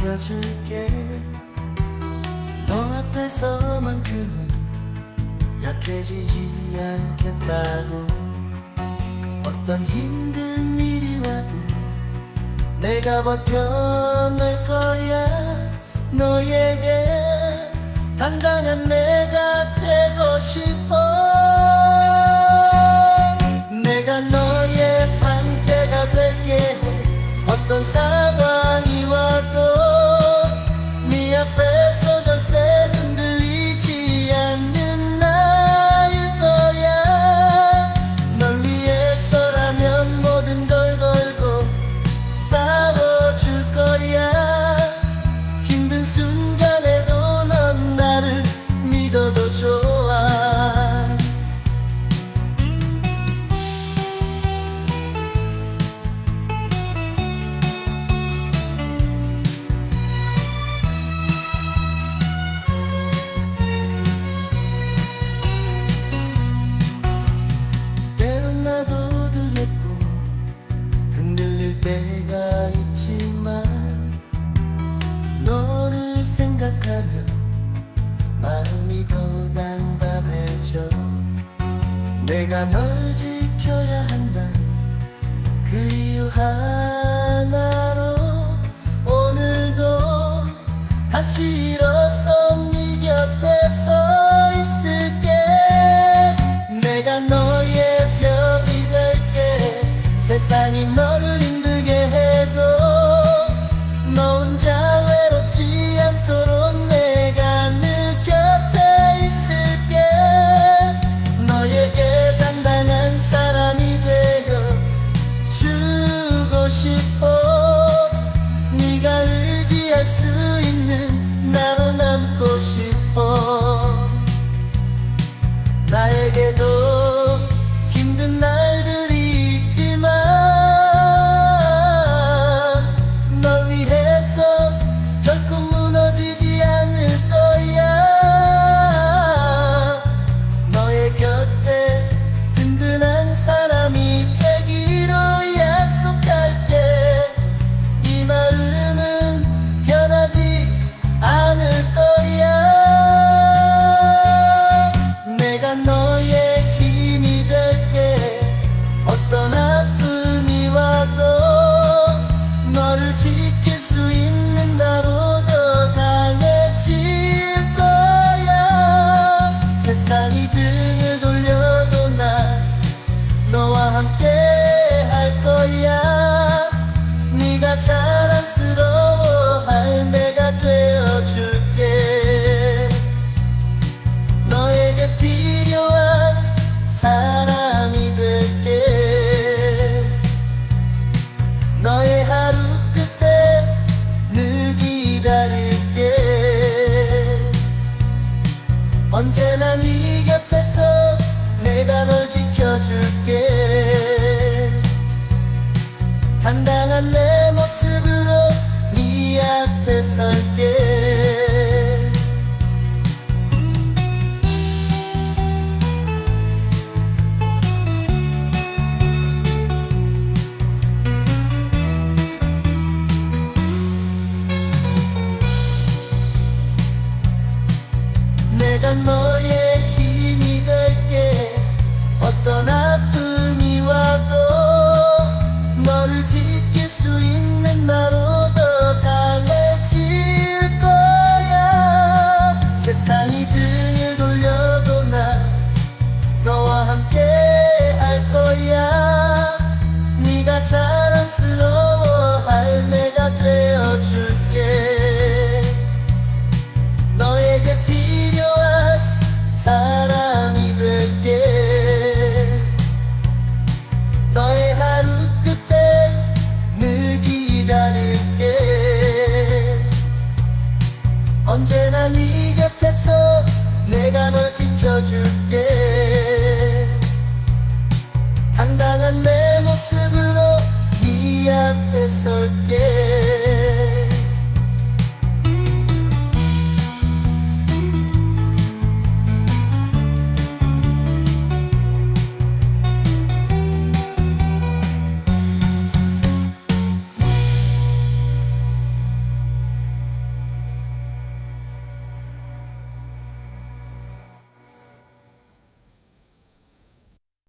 지켜줄게. 너 앞에서만큼은 약해지지 않겠다고. 어떤 힘든 일이 와도 내가 버텨낼 거야. 너에게 당당한 내가 되고 싶어. 마음이 더 난감해져. 내가 널 지켜야 한다. 그 이유 하나로 오늘도 다시 일어 나에게도 당당한 내 모습으로 네 앞에 설게. 지킬 수 있는 바로